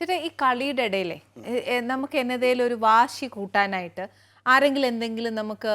ചേട്ടാ ഈ കളിയുടെ ഇടയിലേ നമുക്ക് എന്നതേലും ഒരു വാശി കൂട്ടാനായിട്ട് ആരെങ്കിലും എന്തെങ്കിലും നമുക്ക്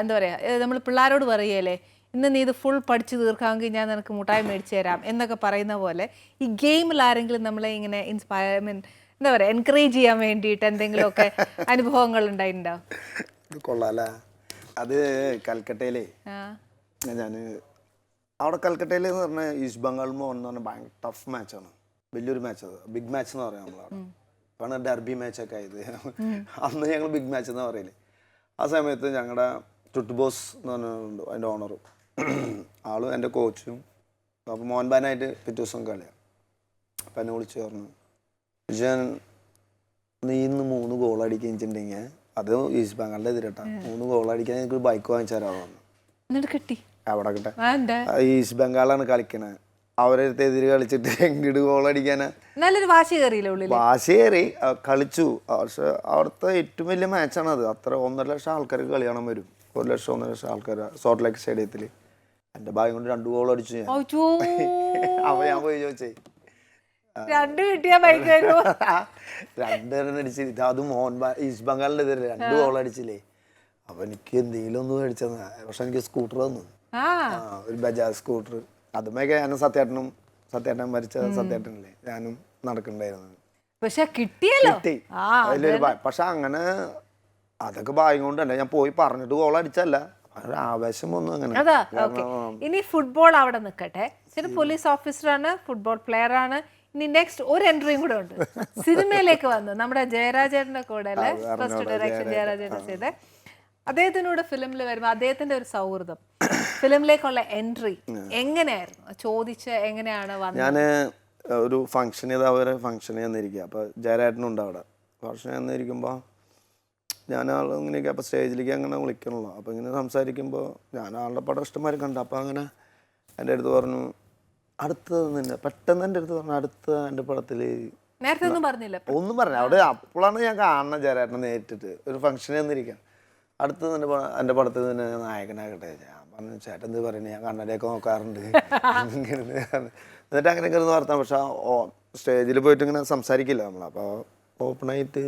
എന്താ പറയുക നമ്മൾ പിള്ളേരോട് പറയല്ലേ ഇന്ന് നീ ഇത് ഫുൾ പഠിച്ചു തീർക്കാമെങ്കിൽ ഞാൻ നിനക്ക് മുട്ടായി മേടിച്ചു തരാം എന്നൊക്കെ പറയുന്ന പോലെ ഈ ഗെയിമിൽ ആരെങ്കിലും നമ്മളെ ഇങ്ങനെ ഇൻസ്പയർ മീൻ എന്താ പറയുക എൻകറേജ് ചെയ്യാൻ വേണ്ടിയിട്ട് എന്തെങ്കിലുമൊക്കെ അനുഭവങ്ങൾ ഉണ്ടായിട്ടുണ്ടാവും അത് കൽക്കട്ടയിലേ ഞാൻ അവിടെ കൽക്കട്ടയിൽ എന്ന് പറഞ്ഞാൽ ഈസ്റ്റ് ബംഗാൾ മോഹൻ എന്ന് പറഞ്ഞാൽ ഭയങ്കര ടഫ് മാച്ചാണ് വലിയൊരു മാച്ച് അത്. ബിഗ് മാച്ച് എന്ന് പറയാം നമ്മളവിടെ. ഡർബി ഡെർബി മാച്ചൊക്കെ ആയത്. അന്ന് ഞങ്ങൾ ബിഗ് മാച്ച് എന്ന് പറയൽ ആ സമയത്ത് ഞങ്ങളുടെ ചുട്ടുബോസ് എന്ന് പറഞ്ഞിട്ടുണ്ട് അതിന്റെ ഓണറും ആളും എന്റെ കോച്ചും അപ്പോൾ മോഹൻ ബാനായിട്ട് പിറ്റേ ദിവസം കളിയാണ് അപ്പം എന്നെ വിളിച്ച് പറഞ്ഞു വിജയൻ നീ ഇന്ന് മൂന്ന് ഗോൾ അടിക്കുന്നുണ്ടെങ്കിൽ അത് ഈസ്റ്റ് ബംഗാളിന്റെ എതിരട്ടാ. മൂന്ന് ഗോൾ അടിക്കാൻ എനിക്ക് ബൈക്ക് വാങ്ങിച്ചു തരാമെന്ന് കിട്ടി. അവിടെ കിട്ടെ? ഈസ്റ്റ് ബംഗാളാണ് കളിക്കണത് അവരടുത്ത് എതിര് കളിച്ചിട്ട് എങ്ങോട്ട് ഗോൾ അടിക്കാനാ. നല്ലൊരു വാശി കയറിയില്ല ഉള്ളിൽ വാശേറി ആ, കളിച്ചു. പക്ഷെ അവിടുത്തെ ഏറ്റവും വലിയ മാച്ചാണ് അത്. അത്ര ഒന്നര ലക്ഷം ആൾക്കാർക്ക് കളി കാണാൻ വരും ഒരു ലക്ഷം ഒന്നര ലക്ഷം ആൾക്കാർ സോട്ട് ലേക്ക് സ്റ്റേഡിയത്തിൽ എന്റെ ഭാഗ്യം കൊണ്ട് രണ്ട് ഗോൾ അടിച്ചു ഞാൻ. അപ്പൊ ഞാൻ പോയി ചോദിച്ചേ. രണ്ട് കിട്ടിയ ബൈക്ക് രണ്ട് ഇത് അത് മോഹൻ ഈസ്റ്റ് ബംഗാളിന്റെ എതിരെ രണ്ട് ഗോൾ അടിച്ചില്ലേ. അപ്പൊ എനിക്ക് എന്തെങ്കിലും ഒന്നും മേടിച്ചതാ പക്ഷെ എനിക്ക് സ്കൂട്ടർ തന്നു. ഒരു ബജാജ് സ്കൂട്ടർ അതുമൊക്കെ ഞാനും സത്യേട്ടനും സത്യേട്ടൻ മരിച്ച സത്യേട്ടനല്ലേ? ഞാനും നടക്കണ്ടായിരുന്നു. പക്ഷെ കിട്ടിയല്ലോ. കിട്ടി. പക്ഷെ അങ്ങനെ അതൊക്കെ ഭാഗ്യം കൊണ്ടല്ല ഞാൻ പോയി പറഞ്ഞിട്ട് ഗോൾ അടിച്ചല്ല ആവേശം അങ്ങനെ. ഇനി ഫുട്ബോൾ അവിടെ നിൽക്കട്ടെ. ചില പോലീസ് ഓഫീസറാണ് ഫുട്ബോൾ പ്ലെയർ ആണ്. ഇനി നെക്സ്റ്റ് ഒരു എൻട്രിയും കൂടെ ഉണ്ട്. സിനിമയിലേക്ക് വന്നു. നമ്മുടെ ജയരാജേട്ടന്റെ കൂടെ അല്ലേ? ഫസ്റ്റ് ഡയറക്ഷൻ ജയരാജേട്ടൻ ചെയ്തേ. അദ്ദേഹത്തിനോട് ഫിലിമിൽ വരുമ്പോൾ അദ്ദേഹത്തിന്റെ ഒരു സൗഹൃദം. ഫിലിമിലേക്കുള്ള എൻട്രി എങ്ങനെയായിരുന്നു? ചോദിച്ച് എങ്ങനെയാണ് ഞാൻ ഒരു ഫംഗ്ഷൻ ചെയ്ത അവരെ ഫംഗ്ഷൻ ചെയ്യാന്നിരിക്കുക അപ്പോൾ ജയരാട്ടനുണ്ട് അവിടെ. ഫംഗ്ഷൻ ചെയ്യാന്നിരിക്കുമ്പോൾ ഞാൻ ആൾ ഇങ്ങനെയൊക്കെ അപ്പോൾ സ്റ്റേജിലേക്ക് അങ്ങനെ വിളിക്കണല്ലോ. അപ്പോൾ ഇങ്ങനെ സംസാരിക്കുമ്പോൾ ഞാൻ ആളുടെ പടം ഇഷ്ടംമാതിരി കണ്ടു. അപ്പോൾ അങ്ങനെ എന്റെ അടുത്ത് പറഞ്ഞു അടുത്ത് നിന്നെ പെട്ടെന്ന് എന്റെ അടുത്ത് പറഞ്ഞു അടുത്ത എന്റെ പടത്തിൽ നേരത്തെ ഒന്നും പറഞ്ഞില്ല. ഒന്നും പറഞ്ഞു അവിടെ അപ്പോഴാണ് ഞാൻ കാണുന്ന ജയരാട്ടനെ നേരിട്ടിട്ട്. ഒരു ഫംഗ്ഷൻ നിന്നിരിക്കാം അടുത്ത് പ- എന്റെ പടത്തിൽ തന്നെ നായകനാകട്ടെ ഞാൻ പറഞ്ഞു ചേട്ടൻ എന്ത് പറയുന്നത് ഞാൻ കണ്ണടയൊക്കെ നോക്കാറുണ്ട്. എന്നിട്ട് അങ്ങനെ കയറുന്ന വാർത്ത പക്ഷെ ഓ സ്റ്റേജിൽ പോയിട്ട് ഇങ്ങനെ സംസാരിക്കില്ല നമ്മൾ. അപ്പോൾ ഓപ്പണായിട്ട്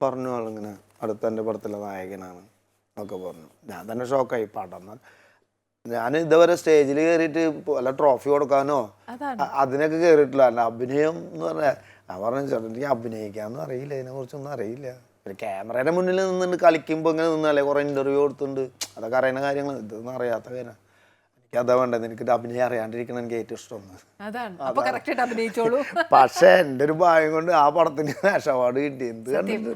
പറഞ്ഞു ആളിങ്ങനെ അടുത്ത എന്റെ പടത്തിലെ നായകനാണ് എന്നൊക്കെ പറഞ്ഞു. ഞാൻ തന്നെ ഷോക്കായി പടം ഞാൻ ഇതുവരെ സ്റ്റേജിൽ കയറിയിട്ട് വല്ല ട്രോഫി കൊടുക്കാനോ അതിനൊക്കെ കയറിയിട്ടില്ല. അല്ല അഭിനയം എന്ന് പറഞ്ഞാൽ ഞാൻ പറഞ്ഞു ചേട്ടൻ എനിക്ക് അഭിനയിക്കാന്ന് അറിയില്ല. ഇതിനെക്കുറിച്ചൊന്നും അറിയില്ല. പിന്നെ ക്യാമറയുടെ മുന്നിൽ നിന്നിട്ട് കളിക്കുമ്പോൾ ഇങ്ങനെ നിന്നല്ലേ കുറേ ഇന്റർവ്യൂ കൊടുത്തിട്ടുണ്ട്. അതൊക്കെ അറിയുന്ന കാര്യങ്ങൾ ഇതൊന്നും അറിയാത്ത കാര്യം. എനിക്ക് അതാ വേണ്ടത്. എനിക്ക് അഭിനയം അറിയാണ്ടിരിക്കണം എനിക്ക് ഏറ്റവും ഇഷ്ടം പക്ഷെ എന്റെ ഒരു ഭാഗ്യം കൊണ്ട് ആ പടത്തിന് നാഷ് അവാർഡ് കിട്ടി. എന്ത് കണ്ടിട്ട്?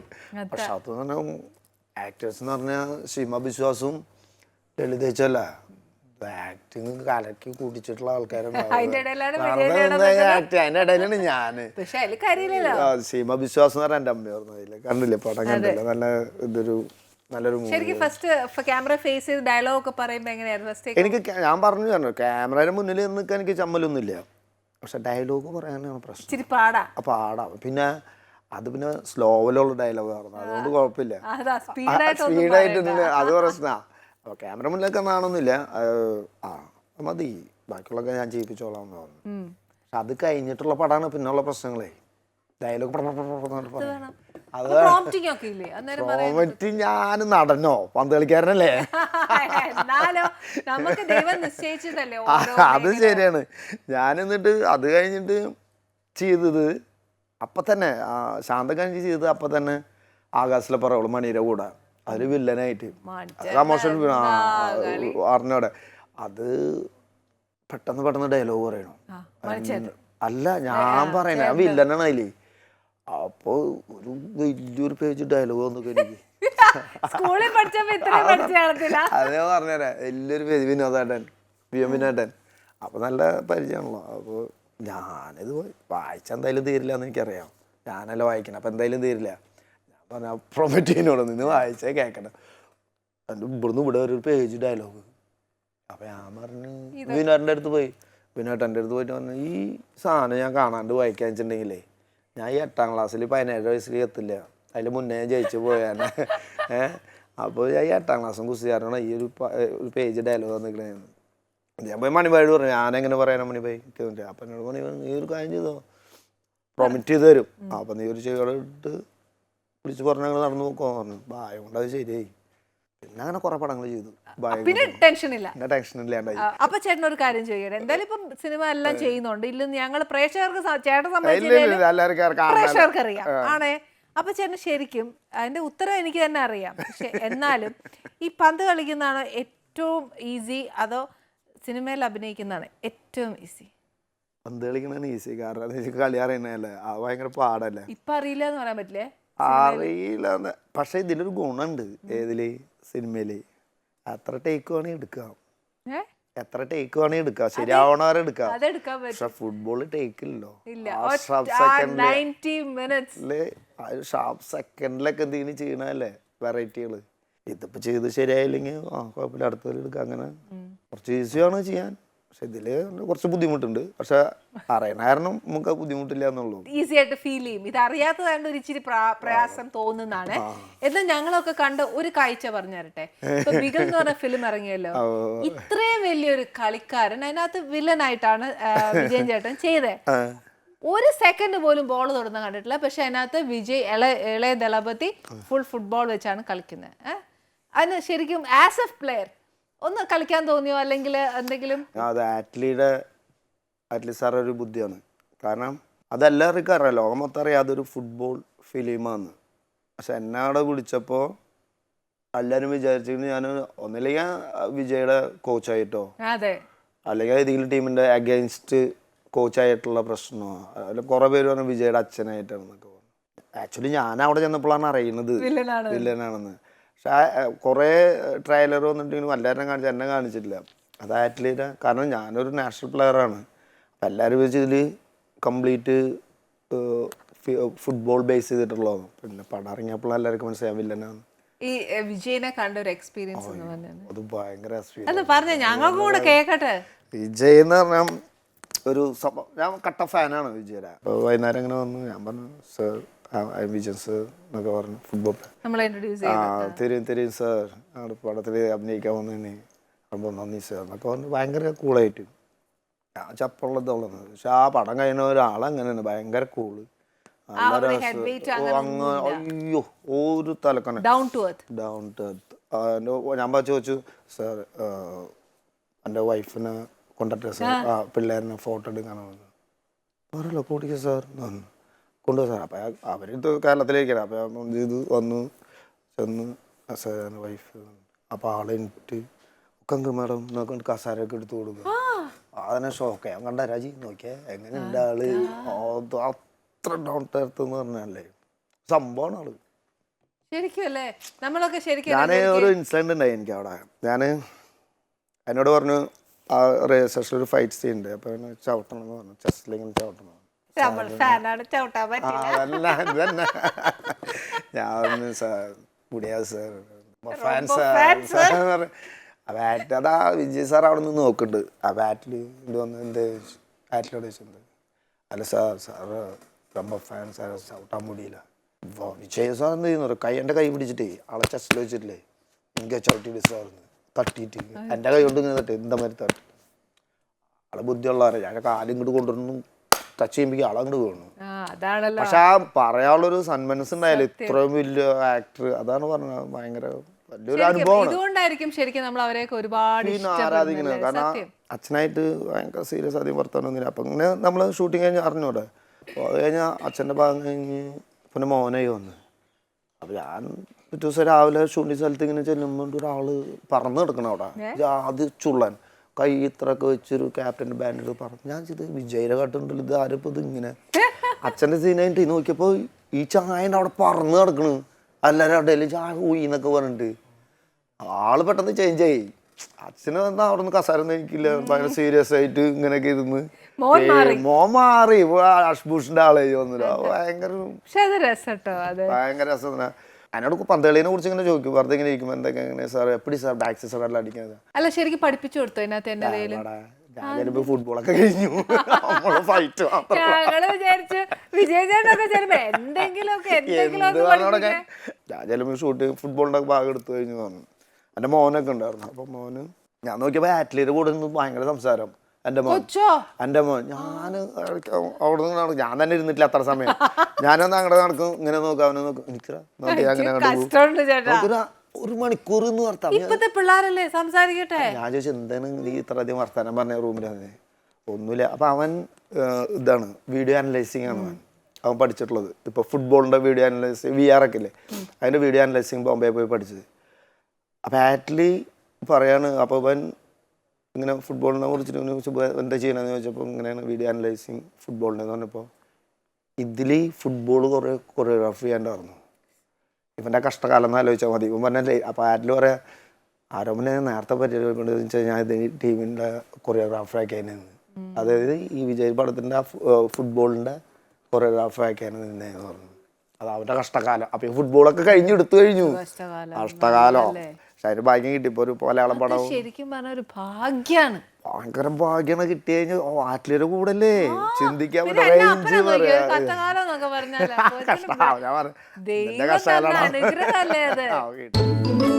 പക്ഷെ അതൊന്നും ആക്ടേഴ്സ് എന്ന് പറഞ്ഞാൽ സീമ ബിശ്വാസും ലളിതേച്ചല്ല ആക്ടിങ് കലക്കി ഇടയിലാണ് ആക്ട് അതിന്റെ ഇടയിലാണ് ഞാൻ. സീമ വിശ്വാസം എന്ന് പറഞ്ഞ എന്റെ അമ്മ അതിൽ. കണ്ടില്ലേ? പടം കണ്ടില്ല? നല്ല ഇതൊരു നല്ലൊരു ശരിക്കും ഫസ്റ്റ് ക്യാമറ ഫേസ് ചെയ്ത് ഡയലോഗ് ഒക്കെ പറയുമ്പോൾ എങ്ങനെയായിരുന്നു ഫസ്റ്റ് എനിക്ക് ഞാൻ പറഞ്ഞു തരണം ക്യാമറയുടെ മുന്നിൽ നിൽക്കാൻ എനിക്ക് ചമ്മലൊന്നുമില്ല. പക്ഷെ ഡയലോഗ് പറയാനാണ് പ്രശ്നം. ഇച്ചിരി പാടാ. പാടാ. പിന്നെ അത് പിന്നെ സ്ലോവിലുള്ള ഡയലോഗ് ആയിരുന്നു. അതുകൊണ്ട് കുഴപ്പമില്ല. സ്പീഡായിട്ട് അത് പ്രശ്നമാ അപ്പോൾ ക്യാമറ മുന്നിലൊക്കെ കാണുന്നില്ല. ആ മതി. ബാക്കിയുള്ളൊക്കെ ഞാൻ ചെയ്യിപ്പിച്ചോളാം എന്ന് പറഞ്ഞു പക്ഷെ അത് കഴിഞ്ഞിട്ടുള്ള പടമാണ് പിന്നുള്ള പ്രശ്നങ്ങളേ. ഡയലോഗ് കോമറ്റ് ഞാൻ നടനോ പന്ത് കളിക്കാരനല്ലേ? അത് ശരിയാണ്. ഞാൻ എന്നിട്ട് അത് കഴിഞ്ഞിട്ട് ചെയ്തത് അപ്പൊ തന്നെ ശാന്തകാഞ്ചി ചെയ്തത് അപ്പൊ തന്നെ ആകാശിലെ പറവൾ മണിയുടെ കൂടെ. അതിൽ വില്ലനായിട്ട്. പ്രമോഷൻ അറിഞ്ഞോടെ. അത് പെട്ടെന്ന് പെട്ടെന്ന് ഡയലോഗ് പറയണു. അല്ല ഞാൻ പറയണ ഞാൻ വില്ലനാണ് അതിൽ. അപ്പൊ ഒരു വലിയൊരു പേജ് ഡയലോഗ് വന്നൊക്കെ എനിക്ക്. സ്കൂളിൽ അത്. ഞാൻ പറഞ്ഞുതരാം വലിയൊരു പേജ് വിനോദേട്ടൻ വി എം വിനോദൻ അപ്പൊ നല്ല പരിചയമാണല്ലോ. അപ്പോൾ ഞാനിത് വായിച്ച എന്തായാലും തീരില്ല എന്ന് എനിക്കറിയാം. ഞാനല്ല വായിക്കണം. അപ്പൊ എന്തായാലും തീരില്ല. പ്രൊമറ്റീനോട് നിന്ന് വായിച്ചേ കേൾക്കണം എന്റെ ഇവിടുന്ന് ഇവിടെ ഒരു പേജ് ഡയലോഗ് അപ്പം ഞാൻ പറഞ്ഞു വിനോദന്റെ അടുത്ത് പോയി. വിനോദന്റെ അടുത്ത് പോയിട്ട് പറഞ്ഞു ഈ സാധനം ഞാൻ കാണാണ്ട് വായിക്കാൻ വെച്ചിട്ടുണ്ടെങ്കിലേ ഞാൻ ഈ എട്ടാം ക്ലാസ്സിൽ പതിനേഴ് വയസ്സിൽ എത്തില്ല. അതിൽ മുന്നേ ജയിച്ചു പോയാണ് ഏഹ് അപ്പോൾ ഞാൻ ഈ എട്ടാം ക്ലാസ്സും കുസ്തിയാരാണ് ഈ ഒരു ഒരു പേജ് ഡയലോഗ് വന്നിരിക്കണേന്ന് ഞാൻ പോയി മണിബായോട് പറഞ്ഞു ഞാനെങ്ങനെ പറയാനാ മണിബായി അപ്പം എന്നോട് മണി പറഞ്ഞു, നീ ഒരു കാര്യം ചെയ്തോ? പ്രൊമിറ്റ് ചെയ്ത് തരും. അപ്പം നീ ഒരു ഇട്ട് വിളിച്ച് പറഞ്ഞു ഞങ്ങൾ നടന്നു നോക്കാൻ പറഞ്ഞു ഭയം കൊണ്ട് അത് ശരിയായി. പിന്നെ അങ്ങനെ കുറെ പടങ്ങൾ ചെയ്തു. ബായ പിന്നെ ടെൻഷൻ ഇല്ല. പിന്നെ ടെൻഷൻ ഇല്ലാണ്ടായി. ആ, അപ്പൊ ചേട്ടൻ ഒരു കാര്യം ചെയ്യണം എന്തായാലും ഇപ്പം സിനിമ എല്ലാം ചെയ്യുന്നുണ്ട്. ഇല്ലെന്ന് ഞങ്ങൾ പ്രേക്ഷകർക്ക് സ- ചേട്ടൻ ഇല്ല, ഇല്ല, സംബന്ധിച്ചില്ല ഇല്ല, എല്ലാവർക്കും പ്രേക്ഷകർക്ക് അറിയാം ആണേ. അപ്പൊ ചേട്ടൻ ശരിക്കും അതിന്റെ ഉത്തരം എനിക്ക് തന്നെ അറിയാം. പക്ഷെ എന്നാലും ഈ പന്ത് കളിക്കുന്നതാണ് ഏറ്റവും ഈസി അതോ സിനിമയിൽ അഭിനയിക്കുന്നതാണ് ഏറ്റവും ഈസി പന്ത് കളിക്കുന്നതാണ് ഈസി കാരണം എന്താ വെച്ചാ കളി അറിയണല്ലേ അത് ഭയങ്കര പാടല്ലേ? ഇപ്പൊ അറിയില്ല എന്ന് പറയാൻ പറ്റില്ലേ? അറിയില്ല പക്ഷെ ഇതിലൊരു ഗുണമുണ്ട് ഏതിൽ? സിനിമയിൽ. എത്ര ടേക്ക് വേണേ എടുക്കാം. എത്ര ടേക്ക് വേണേ എടുക്കാം. ശരിയാവണവരെ എടുക്കാം. പക്ഷെ ഫുട്ബോൾ ടേക്കില്ലല്ലോ ഇല്ല. നയന്റി മിനിറ്റ്സ് ഷാർപ്പ് സെക്കൻഡിലൊക്കെ എന്തെങ്കിലും ചെയ്യണല്ലേ വെറൈറ്റികൾ ഇതിപ്പോ ചെയ്ത് ശരിയായില്ലെങ്കിൽ ആ കുഴപ്പമില്ല. അടുത്തതിൽ എടുക്കാം. അങ്ങനെ കുറച്ച് ഈസിയാണ് ചെയ്യാൻ. പക്ഷെ ഇതിൽ കുറച്ച് ബുദ്ധിമുട്ടുണ്ട്. പക്ഷെ അറിയണ കാരണം നമുക്ക് ബുദ്ധിമുട്ടില്ല എന്നുള്ളൂ. ഈസി ആയിട്ട് ഫീൽ ചെയ്യും. ഇത് അറിയാത്തതാണ്ട് ഒരു ഇച്ചിരി പ്രയാസം തോന്നുന്നതാണ്. എന്നാൽ ഞങ്ങളൊക്കെ കണ്ട് ഒരു കാഴ്ച പറഞ്ഞു തരട്ടെ എന്ന് പറഞ്ഞ ഫിലിം ഇറങ്ങിയല്ലോ. ഇത്രയും വലിയൊരു കളിക്കാരൻ അതിനകത്ത് വില്ലനായിട്ടാണ് വിജയൻ ചേട്ടൻ ചെയ്തേ. ഒരു സെക്കൻഡ് പോലും ബോൾ തൊടുന്ന കണ്ടിട്ടില്ല. പക്ഷെ അതിനകത്ത് വിജയ് ഇള ഇളയ ദളപതി ഫുൾ ഫുട്ബോൾ വെച്ചാണ് കളിക്കുന്നത്. അതിന് ശരിക്കും ആസ് എ പ്ലെയർ ഒന്ന് കളിക്കാൻ തോന്നിയോ? അല്ലെങ്കിൽ എന്തെങ്കിലും? അത് ആറ്റ്ലിയുടെ ആറ്റ്ലി സാർ ഒരു ബുദ്ധിയാണ്. കാരണം അതെല്ലാവർക്കും അറിയാം. ലോകം മൊത്തം അറിയാം അതൊരു ഫുട്ബോൾ ഫിലിമാണ്. പക്ഷെ എന്നെ അവിടെ വിളിച്ചപ്പോൾ എല്ലാവരും വിചാരിച്ചിരുന്നു ഞാൻ ഒന്നില്ലെങ്കിൽ വിജയുടെ കോച്ചായിട്ടോ? അതെ. അല്ലെങ്കിൽ ഏതെങ്കിലും ടീമിന്റെ അഗെയിൻസ്റ്റ് കോച്ചായിട്ടുള്ള പ്രശ്നമോ? അതിൽ കുറേ പേര് പറഞ്ഞു വിജയുടെ അച്ഛനായിട്ടാണെന്നൊക്കെ പറഞ്ഞു. ആക്ച്വലി ഞാൻ അവിടെ ചെന്നപ്പോഴാണ് അറിയുന്നത്. വില്ലനാണ് വില്ലനാണെന്ന്. പക്ഷെ കുറേ ട്രയലർ വന്നിട്ടുണ്ടെങ്കിലും എല്ലാവരും കാണിച്ചു എന്നെ കാണിച്ചിട്ടില്ല. അത് ആറ്റ്ലീറ്റ് കാരണം ഞാനൊരു നാഷണൽ പ്ലെയറാണ് അപ്പം എല്ലാവരും വെച്ചതിൽ കംപ്ലീറ്റ് ഫുട്ബോൾ ബേസ് ചെയ്തിട്ടുള്ളതാണ് പിന്നെ പടം ഇറങ്ങിയപ്പോൾ എല്ലാവർക്കും മനസ്സിലാവില്ലെന്നാണ് ഈ വിജയനെ കണ്ട ഒരു എക്സ്പീരിയൻസ് എന്ന് പറഞ്ഞത് അത് ഭയങ്കര എക്സ്പീരിയൻസ് പറഞ്ഞ ഞങ്ങൾക്ക് കൂടെ കേക്കട്ടെ? വിജയ് എന്ന് പറഞ്ഞാൽ ഒരു ഞാൻ കട്ട ഫാനാണ് വിജയുടെ അപ്പോൾ വൈകുന്നേരം ഇങ്ങനെ വന്നു ഞാൻ പറഞ്ഞു സർ വിജയൻ സർ എന്നൊക്കെ പറഞ്ഞു ഫുട്ബോൾ ആ തരും തരും സാർ ഞങ്ങളുടെ പടത്തിൽ അഭിനയിക്കാൻ വന്നതിന് അപ്പോൾ നന്ദി സാർ എന്നൊക്കെ പറഞ്ഞു ഭയങ്കര കൂളായിട്ട് ഞാൻ ചപ്പുള്ളതുള്ളത് പക്ഷെ ആ പടം കഴിയുന്ന ഒരാളങ്ങനെയാണ് ഭയങ്കര കൂൾ അയ്യോ ഒരു തലക്കണ down to earth down to earth ഞാൻ പറഞ്ഞു ചോദിച്ചു സാർ എന്റെ വൈഫിനെ കൊണ്ടിട്ട് സാർ ആ. പിള്ളേരിനെ ഫോട്ടോ എടുക്കാനാണ് പറയല്ലോ കൂട്ടിക്ക് സാർ കൊണ്ടുപോയി സാർ അപ്പം അവരിത് കേരളത്തിലേക്കാണ്. അപ്പം ഇത് വന്നു ചെന്ന് സാർ വൈഫ് അപ്പം ആളെ എനിക്ക് ഒക്കെ മേഡം നോക്കൊണ്ട് കസാരയൊക്കെ എടുത്തു കൊടുക്കും. അതിനെ ഷോക്ക് ഞാൻ കണ്ട രാജി നോക്കിയേ എങ്ങനെ ഉണ്ട് ആൾ? അത്ര ഡൗൺ ടു എന്ന് പറഞ്ഞല്ലേ സംഭവമാണ് ആൾ. ഞാൻ നമ്മളൊക്കെ ശരിക്കും ഞാൻ ഒരു ഇൻസിഡന്റ് ഉണ്ടായി എനിക്ക് അവിടെ. ഞാൻ എന്നോട് പറഞ്ഞു ആ സെഷനിൽ ഒരു ഫൈറ്റ് സീൻ ഉണ്ട്. അപ്പൊ എന്നെ ചവിട്ടണം എന്ന് പറഞ്ഞു. ചെസ്റ്റിലിങ്ങനെ ചവിട്ടണം. നമ്മൾ ഫാനാണ് ചവിട്ടാൻ പറ്റില്ല. അതല്ല ഇതന്നെ ഞാൻ സാർ. മുടിയാ സാർ ആ ബാറ്റ് അതാ വിജയ് സാർ അവിടെ നിന്ന് നോക്കുന്നുണ്ട്. ആ ബാറ്റിൽ ഇത് വന്ന് എന്റെ ബാറ്റിലോട് ചോദിച്ചിട്ടുണ്ട് അല്ല സാർ സാറ് റബ്ബ ഫാൻ സാർ ചവിട്ടാൻ മുടിയില്ല. വിജയ് സാർ എന്ത് ചെയ്യുന്നു? കൈ എന്റെ കൈ പിടിച്ചിട്ടേ ആളെ ചെസ്റ്റിൽ വെച്ചിട്ടില്ലേ? എനിക്ക് ചവിട്ടിയിട്ട് സാർ തട്ടിയിട്ട് എന്റെ കൈ കൊണ്ട് ഇങ്ങനെ തട്ടി എന്താ മാതിരി തട്ടി. ആളെ ബുദ്ധിയുള്ളവരെ. ഞാൻ കാലും ഇങ്ങോട്ട് ടച്ച് ചെയ്യുമ്പോൾ ആളങ്ങോട്ട് വീണു. പക്ഷെ ആ പറയാനുള്ളൊരു സന്മനസ് ഉണ്ടായാലും ഇത്രയും വലിയ ആക്ടർ അതാണ് പറഞ്ഞത്. ഭയങ്കര വലിയൊരു അനുഭവമാണ്. ശരിക്കും നമ്മൾ അവരെയൊക്കെ ഒരുപാട് ആരാധിക്കുന്നത്? കാരണം അച്ഛനായിട്ട് ഭയങ്കര സീരിയസ് ആദ്യം വർത്തമാനമൊന്നുമില്ല അപ്പം ഇങ്ങനെ നമ്മൾ ഷൂട്ടിങ് കഴിഞ്ഞ് അറിഞ്ഞൂടെ അപ്പോൾ അത് കഴിഞ്ഞാൽ അച്ഛന്റെ ഭാഗം കഴിഞ്ഞ് പിന്നെ മോനായി വന്ന്. അപ്പോൾ ഞാൻ പിറ്റേ ദിവസം രാവിലെ ഷൂട്ടിങ് സ്ഥലത്ത് ഇങ്ങനെ ചെല്ലുമ്പോൾ ഒരാൾ പറന്ന് കിടക്കണം അവിടെ. ആദ്യ ചുള്ളൻ. കൈ ഇത്രയൊക്കെ വെച്ചൊരു ക്യാപ്റ്റന്റെ ബാൻഡ് പറഞ്ഞു. ഞാൻ ചെയ്ത് വിജയുടെ കാട്ടുണ്ടല്ലോ ഇത് ആരിപ്പോൾ ഇത് ഇങ്ങനെ? അച്ഛന്റെ സീനായിട്ട് നോക്കിയപ്പോൾ ഈ ചായന്റെ അവിടെ പറന്ന് കിടക്കണ് എല്ലാവരും ഇടയിൽ ചായ പോയി എന്നൊക്കെ പറഞ്ഞിട്ട്. ആൾ പെട്ടെന്ന് ചേഞ്ച് ആയി. അച്ഛനെ തന്നെ അവിടെ നിന്ന് കസാര നയിക്കില്ല ഭയങ്കര സീരിയസ് ആയിട്ട് ഇങ്ങനെയൊക്കെ ഇരുന്ന്. മോൻ മാറി. അഷ്ഭൂഷന്റെ ആളായി വന്നില്ല ഭയങ്കര ഭയങ്കര രസം. എന്നോട് പന്തളിനെ കുറിച്ച് ഇങ്ങനെ ചോദിക്കും. വെറുതെ ഇങ്ങനെ ഇരിക്കുമ്പോൾ എന്തൊക്കെ എങ്ങനെ സാർ എപ്പടി സാർ ബാക്ക് സാർ എല്ലാം അടിക്കുന്നത്? അല്ല ശരിക്കും പഠിപ്പിച്ചു കൊടുത്തു അതിനകത്ത് എന്റെ ഫുട്ബോളൊക്കെ കഴിഞ്ഞു. ഫൈറ്റ് ഞങ്ങൾ വിചാരിച്ചു വിജയചേട്ടനൊക്കെ ചിലപ്പോ എന്തെങ്കിലുമൊക്കെ എന്തെങ്കിലും എന്ത് ഒന്ന് ഞാൻ ചിലപ്പോൾ ഷൂട്ട് ഫുട്ബോളിന്റെ ഭാഗം എടുത്തു കഴിഞ്ഞു പറഞ്ഞു. എന്റെ മോനൊക്കെ ഉണ്ടായിരുന്നു. അപ്പം മോന് ഞാൻ നോക്കിയപ്പോൾ ആറ്റ്ലീറ്റ് കൂടെ നിന്ന് ഭയങ്കര സംസാരം. എന്റെ മോൻ. എന്റെ എന്റെ മോൻ ഞാൻ അവിടെ നിന്ന് നടക്കും. ഞാൻ തന്നെ ഇരുന്നിട്ടില്ല അത്ര സമയം. ഞാനൊന്ന് അങ്ങോട്ട് നടക്കും. ഇങ്ങനെ നോക്കും അവനെ നോക്കും. എനിക്ക് നോക്കി അങ്ങനെ ഒരു മണിക്കൂർ എന്ന് വർത്താൻ ഇപ്പത്തെ പിള്ളേരല്ലേ? സംസാരിക്കട്ടെ. ഞാൻ ചോദിച്ചു എന്താണ് നീ ഇത്ര അധികം വർത്താനം പറഞ്ഞ റൂമിൽ വന്നത് ഒന്നുമില്ല. അപ്പം അവൻ ഇതാണ് വീഡിയോ അനലൈസിങ് ആണ് അവൻ. അവൻ പഠിച്ചിട്ടുള്ളത്. ഇപ്പോൾ ഫുട്ബോളിന്റെ വീഡിയോ അനലൈസ് വി ആർ ഒക്കെ ഇല്ലേ? അതിന്റെ വീഡിയോ അനലൈസിങ് ബോംബെ പോയി പഠിച്ചത്. അപ്പോൾ ആറ്റ്ലി പറയാണ് അപ്പോൾ അവൻ ഇങ്ങനെ ഫുട്ബോളിനെ കുറിച്ചിട്ട് ചോദിച്ചപ്പോൾ എന്താ ചെയ്യണമെന്ന് ചോദിച്ചപ്പോൾ ഇങ്ങനെയാണ് വീഡിയോ അനലൈസിങ് ഫുട്ബോളിനെ എന്ന് പറഞ്ഞപ്പോൾ ഇതിൽ ഫുട്ബോൾ കുറേ കൊറിയോഗ്രാഫി ചെയ്യാണ്ടായിരുന്നു ഇവന്റെ കഷ്ടകാലം എന്ന് ആലോചിച്ചാൽ മതി. ഇവൻ പറഞ്ഞല്ലേ അപ്പോൾ ആരിൽ പറയാ ആരോമനെ നേരത്തെ പരിചയപ്പെടുന്നത് വെച്ചാൽ ഞാൻ ഇത് ടീമിന്റെ കൊറിയോഗ്രാഫർ ആക്കിയായിരുന്നു അതായത് ഈ വിജയ് പടത്തിന്റെ ഫുട്ബോളിന്റെ കൊറിയോഗ്രാഫർ ആക്കിയാണ് നിന്നേന്ന് പറഞ്ഞു. അത് അവന്റെ കഷ്ടകാലം. അപ്പം ഈ ഫുട്ബോളൊക്കെ കഴിഞ്ഞ് എടുത്തു കഴിഞ്ഞു. കഷ്ടകാലം. പക്ഷെ അതിന് ഭാഗ്യം കിട്ടി. ഇപ്പൊ ഒരു മലയാളം പടം ശരിക്കും പറഞ്ഞ ഒരു ഭാഗ്യാണ്. ഭയങ്കര ഭാഗ്യാണ് കിട്ടി കഴിഞ്ഞാൽ ഓ ആറ്റിലൊരു കൂടല്ലേ? ചിന്തിക്കാൻ റേഞ്ച് കഷ്ടം ഞാൻ പറഞ്ഞു. കഷ്ടകാലാണ്